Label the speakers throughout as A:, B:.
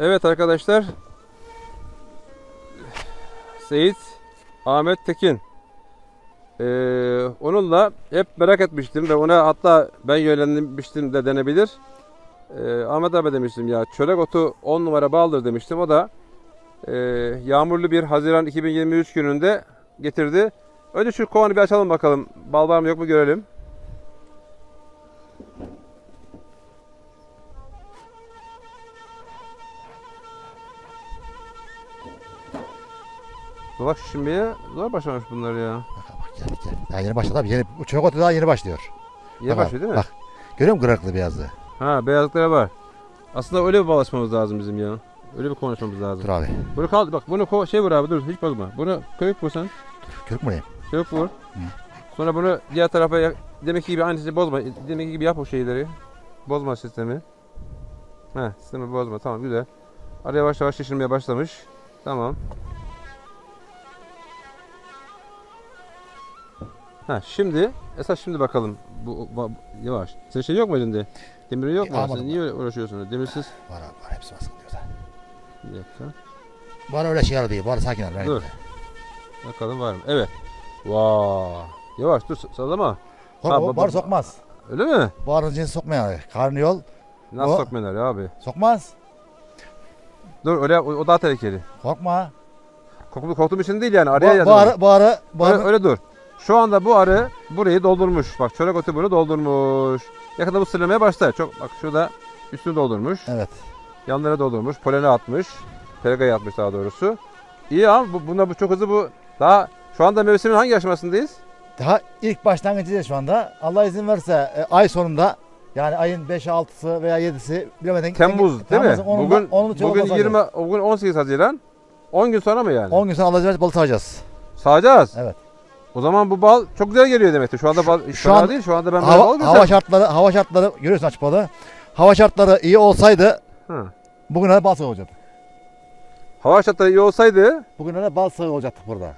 A: Evet arkadaşlar. Seyit Ahmet Tekin. Ee, onunla hep merak etmiştim ve ona hatta ben yönlendirmiştim de denebilir. Ee, Ahmet abi demiştim ya çörek otu 10 numara baldır demiştim. O da e, yağmurlu bir Haziran 2023 gününde getirdi. Önce şu kovanı bir açalım bakalım. Bal var mı yok mu görelim. Bak şimdiye zor başlamış bunlar ya.
B: Bak bak gel gel. Daha yeni başladı abi. Yeni, çörek otu daha yeni başlıyor.
A: İyi
B: Bak,
A: başlıyor değil mi?
B: Bak. Görüyor musun kırıklı beyazlı?
A: Ha beyazlıklara var. Aslında öyle bir balaşmamız lazım bizim ya. Öyle bir konuşmamız lazım.
B: Dur abi.
A: Bunu kaldı bak bunu ko- şey vur abi dur hiç bozma. Bunu kırık vur sen.
B: Kırık mı diyeyim?
A: Kırık vur. Sonra bunu diğer tarafa ya- demek ki gibi aynısı bozma. Demek ki gibi yap o şeyleri. Bozma sistemi. Heh sistemi bozma tamam güzel. Araya yavaş yavaş şişirmeye başlamış. Tamam. Ha şimdi esas şimdi bakalım. Bu, bu yavaş. Senin şey yok mu elinde? Demiri yok mu?
B: Almadım
A: Sen niye uğraşıyorsun? Demirsiz.
B: Var abi var. Hepsi baskın diyor.
A: Bir dakika.
B: Bana öyle şey değil. Bana sakin ol.
A: Dur. Bakalım var mı? Evet. Vaa. Yavaş dur sallama.
B: Korkma,
A: Ha, bu-
B: sokmaz.
A: Öyle mi?
B: Arının cinsi sokmayan. Karnıyol
A: Nasıl
B: O-
A: sokmuyorlar ya abi?
B: sokmaz.
A: Dur öyle o, o daha tehlikeli.
B: Korkma.
A: Korktuğum için değil yani araya yazılmış.
B: arı, bu arı, bu
A: Öyle, öyle dur. Şu anda bu arı burayı doldurmuş. Bak çörek otu bunu doldurmuş. Yakında bu sırlamaya başlar. Çok bak şurada üstünü doldurmuş.
B: Evet.
A: Yanlara doldurmuş. Poleni atmış. Pelegayı atmış daha doğrusu. İyi ama bu, bunda bu çok hızlı bu. Daha şu anda mevsimin hangi aşamasındayız?
B: Daha ilk başlangıcıyız şu anda. Allah izin verirse e, ay sonunda yani ayın 5'i 6'sı veya 7'si bilemeden
A: Temmuz değil mi?
B: Onunda-
A: Bugün
B: onunu çabuk
A: bugün
B: basacağız.
A: 20 bugün 18 Haziran. 10 gün sonra mı yani?
B: 10 gün sonra Allah izin verirse balık sağacağız.
A: Sağacağız.
B: Evet.
A: O zaman bu bal çok güzel geliyor demektir. Şu anda bal
B: Şu an
A: değil. Şu anda ben
B: Hava,
A: bal
B: hava şartları, hava şartları görüyorsun açık balığı. Hava şartları iyi olsaydı
A: Hı.
B: bugünlere bal sağı olacaktı.
A: Hava şartları iyi olsaydı
B: Bugünlere bal sağı olacaktık burada.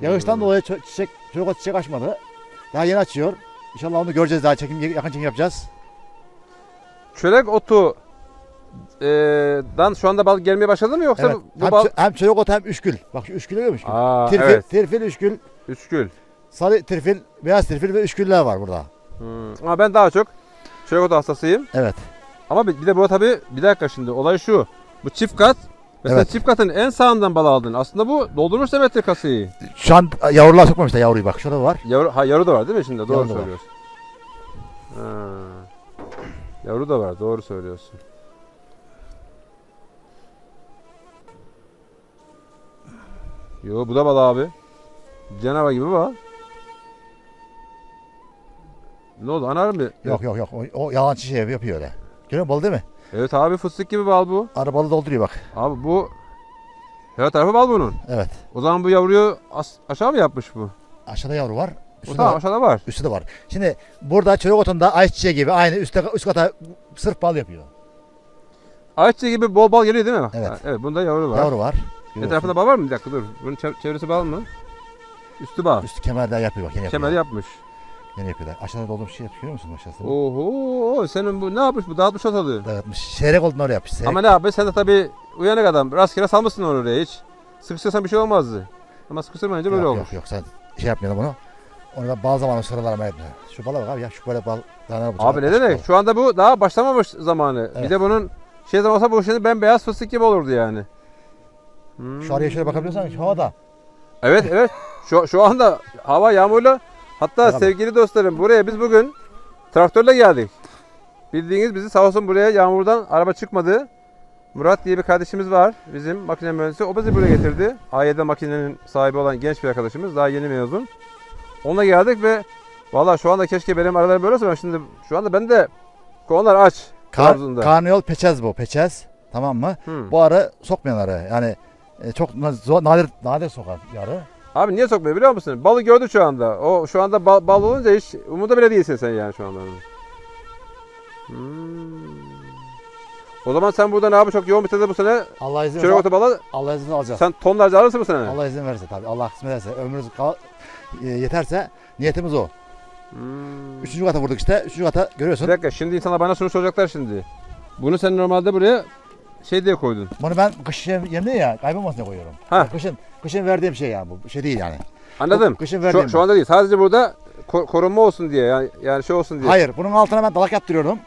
B: Yağıştan
A: Hmm.
B: dolayı çiçek, otu çiçek açmadı. Daha yeni açıyor. İnşallah onu göreceğiz daha çekim, yakın çekim yapacağız.
A: çörek otu e, dan şu anda bal gelmeye başladı mı yoksa
B: Evet.
A: bu,
B: hem,
A: bal
B: hem çörek otu hem üçgül. Bak şu üçgülü görüyor musun?
A: Aa,
B: Tirfil,
A: evet.
B: tirfil, üçgül,
A: Üçgül.
B: sarı tirfil, beyaz tirfil ve üçgüller var burada.
A: Hmm. Ama ben daha çok çörek hastasıyım.
B: Evet.
A: Ama bir, bir de bu tabii bir dakika şimdi olay şu. Bu çift kat Mesela
B: Evet.
A: çift katın en sağından bal aldın. Aslında bu doldurmuş demektir kasayı.
B: Şu an yavrular sokmamışlar yavruyu bak şurada var.
A: Yavru, ha, yavru da var değil mi şimdi? Doğru
B: Yavru
A: söylüyorsun. Ha. Yavru da var. Doğru söylüyorsun. Yo bu da bal abi. Canavar gibi bal. Ne oldu? Anar mı?
B: Yok yok yok o, o yalancı şey yapıyor öyle. Görüyor musun balı değil mi?
A: Evet abi fıstık gibi bal bu.
B: Arabalı dolduruyor bak.
A: Abi bu her tarafı bal bunun.
B: Evet.
A: O zaman bu yavruyu as- aşağı mı yapmış bu?
B: Aşağıda yavru var. Üstte,
A: tamam
B: var.
A: aşağıda var.
B: üstte de var. Şimdi burada çörek otunda ayçiçeği gibi aynı üstte üst kata sırf bal yapıyor.
A: Ayçiçeği gibi bol bal geliyor değil mi?
B: Evet.
A: Ha, evet bunda yavru var.
B: Yavru var.
A: Etrafında bal var mı? Bir dakika dur. Bunun çev- çevresi bal mı? Üstü bal.
B: Üstü kemerden yapıyor bak yeni yapıyor.
A: Kemer yapmış.
B: Yeni yapıyorlar. Aşağıda doldurmuş şey yapıyor musun aşağısında?
A: Oho senin bu ne yapmış bu dağıtmış ortalığı.
B: Dağıtmış. Seyrek olduğunu oraya yapmış. Seyrek.
A: Ama ne yapmış sen de tabi uyanık adam rastgele salmışsın onu oraya hiç. Sıkıştırsan bir şey olmazdı. Ama sıkıştırmayınca böyle
B: yok,
A: olmuş.
B: Yok yok sen şey yapmayalım bunu. Onu da bal zamanı sıralarıma yapma. Şu bala bak abi ya şu böyle bal. Tane bu
A: Abi ne demek?
B: bal.
A: Şu anda bu daha başlamamış zamanı. Bir
B: Evet.
A: de bunun şey zaman olsa bu şimdi bembeyaz fıstık gibi olurdu yani. Hmm.
B: Şu araya şöyle bakabiliyorsan havada.
A: Evet evet. Şu, şu anda hava yağmurlu. Hatta
B: Bakalım.
A: sevgili dostlarım buraya biz bugün traktörle geldik. Bildiğiniz bizi sağ olsun buraya yağmurdan araba çıkmadı. Murat diye bir kardeşimiz var. Bizim makine mühendisi. O bizi buraya getirdi. A7 makinenin sahibi olan genç bir arkadaşımız. Daha yeni mezun. Onunla geldik ve valla şu anda keşke benim aralarım böyle olsa şimdi şu anda ben de konular aç.
B: Kar, karnıyol peçez bu peçez. Tamam mı?
A: Hı.
B: Bu arı sokmayan arı. Yani e, çok zor, nadir nadir sokan bir arı.
A: Abi niye sokmuyor biliyor musun? Balı gördü şu anda. O şu anda bal, bal olunca hiç umuda bile değilsin sen yani şu anda. Hmm. O zaman sen burada ne abi çok yoğun bitirdi bu sene.
B: Allah izin
A: Çörek otu balı
B: Allah izin alacağız.
A: sen tonlarca alırsın bu sene.
B: Allah izin verirse tabii. Allah kısmet ederse ömrümüz kal- e, yeterse niyetimiz o.
A: Hmm.
B: Üçüncü kata vurduk işte. Üçüncü kata
A: Bir
B: görüyorsun.
A: dakika şimdi insanlar bana şunu soracaklar şimdi. Bunu sen normalde buraya şey diye koydun.
B: Bunu ben kış yem- yemliği ya kaybolmasın diye koyuyorum.
A: Ha.
B: Kışın, kışın verdiğim şey yani bu. şey değil yani.
A: Anladım.
B: Bu Kışın verdiğim.
A: Şu, şu anda değil. Sadece burada ko- korunma olsun diye yani, yani şey olsun diye.
B: Hayır bunun altına ben dalak yaptırıyorum.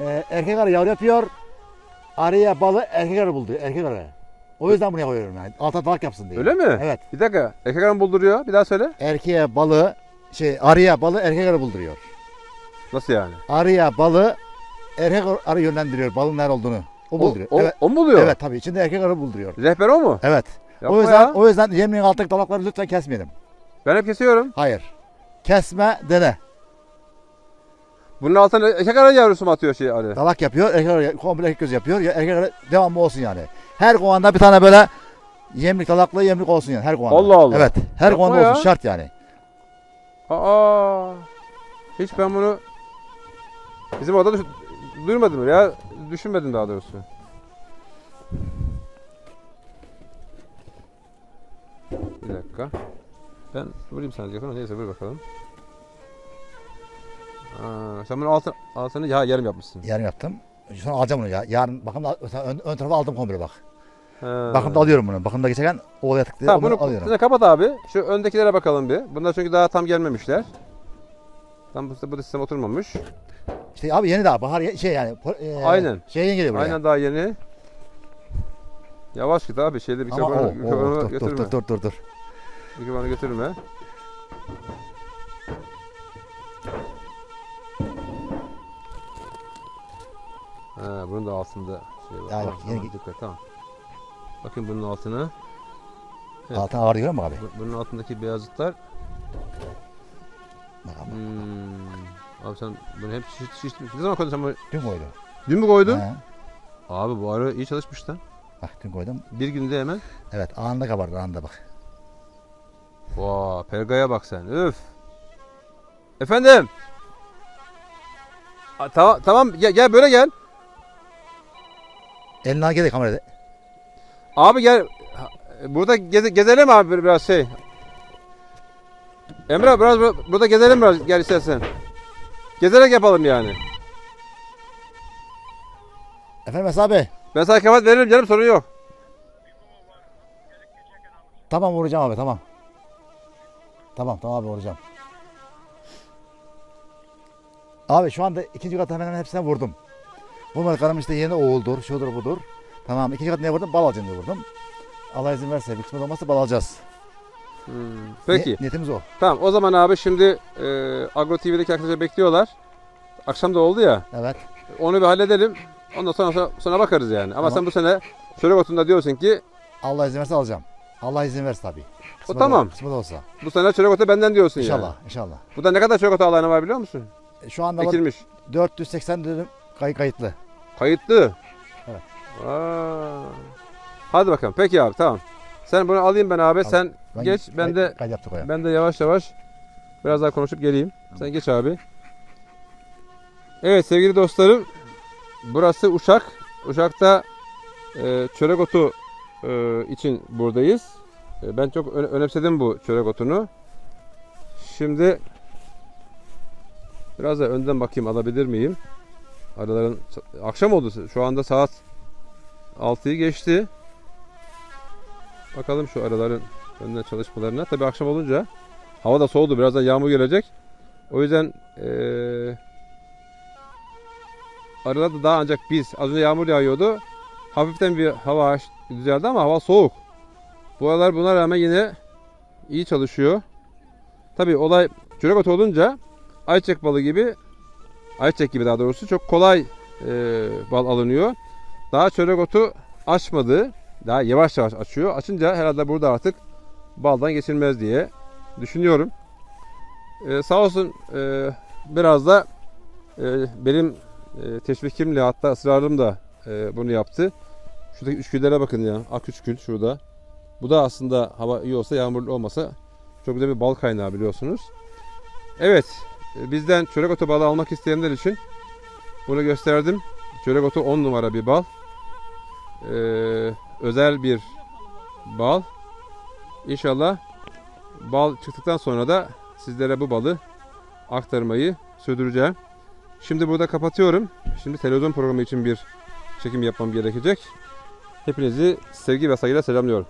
B: Ee, erkek arı yavru yapıyor. Arıya balı erkek arı buldu. Erkek arı. O yüzden buraya koyuyorum yani. Alta dalak yapsın diye.
A: Öyle mi?
B: Evet.
A: Bir dakika. Erkek hanım bulduruyor. Bir daha söyle.
B: Erkeğe balı şey arıya balı erkek arı bulduruyor.
A: Nasıl yani?
B: Arıya balı erkek arı yönlendiriyor balın nerede olduğunu. O
A: O,
B: bulduruyor.
A: o,
B: evet.
A: o mu buluyor?
B: Evet tabii içinde erkek arı bulduruyor.
A: Rehber o mu?
B: Evet.
A: Yapma
B: o yüzden
A: ya.
B: o yüzden yemliğin alttaki dalakları lütfen kesmeyelim.
A: Ben hep kesiyorum.
B: Hayır. Kesme dene.
A: Bunun altına erkek arı yavrusu mu atıyor şey arı?
B: Dalak yapıyor, erkek arı komple erkek göz yapıyor. Ya erkek arı devamlı olsun yani. Her kovanda bir tane böyle yemlik dalaklı yemlik olsun yani her kovanda.
A: Allah Allah.
B: Evet. Her
A: Yapma
B: kovanda
A: ya.
B: olsun şart yani.
A: Aa. Hiç ben bunu bizim orada duymadım ya. Düşünmedim daha doğrusu. Bir dakika. Ben vurayım sana diyecektim neyse vur bakalım. Aa, sen bunu altın, altını ya yarım yapmışsın.
B: Yarın yaptım. Sonra alacağım bunu ya. Yarın bakımda ön, ön tarafa aldım komple bak.
A: Ha.
B: Bakımda alıyorum bunu. Bakımda geçerken oğlaya tık diye
A: Tamam bunu
B: alıyorum.
A: sen kapat abi. Şu öndekilere bakalım bir. Bunlar çünkü daha tam gelmemişler. Tam bu, bu sistem oturmamış.
B: İşte abi yeni daha bahar şey yani. e,
A: Aynen.
B: Şey yeni geliyor buraya.
A: Aynen daha yeni. Yavaş git abi şeyde
B: o, o,
A: mikrofonu
B: dur, dur,
A: götürme.
B: dur, dur, dur, dur.
A: Mikrofonu götürme. Ha, bunun da altında şey var.
B: Ya
A: Tamam,
B: yeni
A: dikkat tamam. Bakın bunun altına. Evet.
B: Altına ağır görüyor musun abi?
A: Bu- Bunun altındaki beyazlıklar.
B: Bak abi.
A: Hmm. Abi sen bunu hep şiş, şiş, ne zaman koydun sen bunu?
B: Dün koydum.
A: Dün mü koydun?
B: He.
A: Abi bu arı iyi çalışmış lan.
B: Bak dün koydum.
A: Bir günde hemen.
B: Evet anında kabardı anında bak.
A: Vaa pergaya bak sen. Üf. Efendim. A, tamam tamam gel, gel böyle gel.
B: Elini al gel kamerada.
A: Abi gel. Burada geze, gezelim abi bir- biraz şey. Emre biraz bu- burada gezelim biraz gel istersen. Gezerek yapalım yani.
B: Efendim Esra abi.
A: Ben sana kapat veririm canım sorun yok.
B: Tamam vuracağım abi tamam. Tamam tamam abi vuracağım. Abi şu anda ikinci kat hemen hemen hepsine vurdum. Vurmadıklarım işte yeni oğuldur, şudur budur. Tamam ikinci kat neye vurdum? Bal alacağım diye vurdum. Allah izin verse bir kısmet olmazsa bal alacağız.
A: Hmm, Peki.
B: Ni- niyetimiz o.
A: Tamam o zaman abi şimdi e, Agro TV'deki arkadaşlar bekliyorlar. Akşam da oldu ya.
B: Evet.
A: Onu bir halledelim. Ondan sonra sonra, sonra bakarız yani. Ama
B: Tamam.
A: sen bu sene çörek otunda diyorsun ki
B: Allah izin verse alacağım. Allah izin verse tabii. Kısmet
A: tamam.
B: ol- Kısmet olsa.
A: bu sene çörek otu benden diyorsun
B: İnşallah,
A: yani.
B: inşallah.
A: Bu da ne kadar çörek otu alanı var biliyor musun?
B: E, Şu anda
A: Ekilmiş.
B: 480 dönüm kay kayıtlı.
A: Kayıtlı.
B: Evet.
A: Aa. Hadi bakalım. Peki abi tamam. Sen bunu alayım ben abi. Sen
B: Ben
A: geç. Ben
B: kay-
A: de ben de yavaş yavaş biraz daha konuşup geleyim. Sen geç abi. Evet sevgili dostlarım. Burası Uşak. Uşak'ta e, çörek otu e, için buradayız. E, ben çok önemsedim bu çörek otunu. Şimdi biraz da önden bakayım alabilir miyim? Araların akşam oldu. Şu anda saat 6'yı geçti. Bakalım şu araların önden çalışmalarına. Tabii akşam olunca hava da soğudu. Birazdan yağmur gelecek. O yüzden eee arada da daha ancak biz az önce yağmur yağıyordu. Hafiften bir hava düzeldi ama hava soğuk. Bu aralar buna rağmen yine iyi çalışıyor. Tabii olay çörek otu olunca ayçiçek balı gibi ayçiçek gibi daha doğrusu çok kolay eee, bal alınıyor. Daha çörek otu açmadı. Daha yavaş yavaş açıyor. Açınca herhalde burada artık baldan geçilmez diye düşünüyorum. Ee, sağ olsun e, biraz da e, benim e, teşvikimle hatta ısrarım da e, bunu yaptı. Şuradaki üçgüllere bakın ya. Ak üçgül şurada. Bu da aslında hava iyi olsa yağmurlu olmasa çok güzel bir bal kaynağı biliyorsunuz. Evet. e, Bizden çörek otu balı almak isteyenler için bunu gösterdim. Çörek otu 10 numara bir bal. Ee, özel bir bal. İnşallah bal çıktıktan sonra da sizlere bu balı aktarmayı sürdüreceğim. Şimdi burada kapatıyorum. Şimdi televizyon programı için bir çekim yapmam gerekecek. Hepinizi sevgi ve saygıyla selamlıyorum.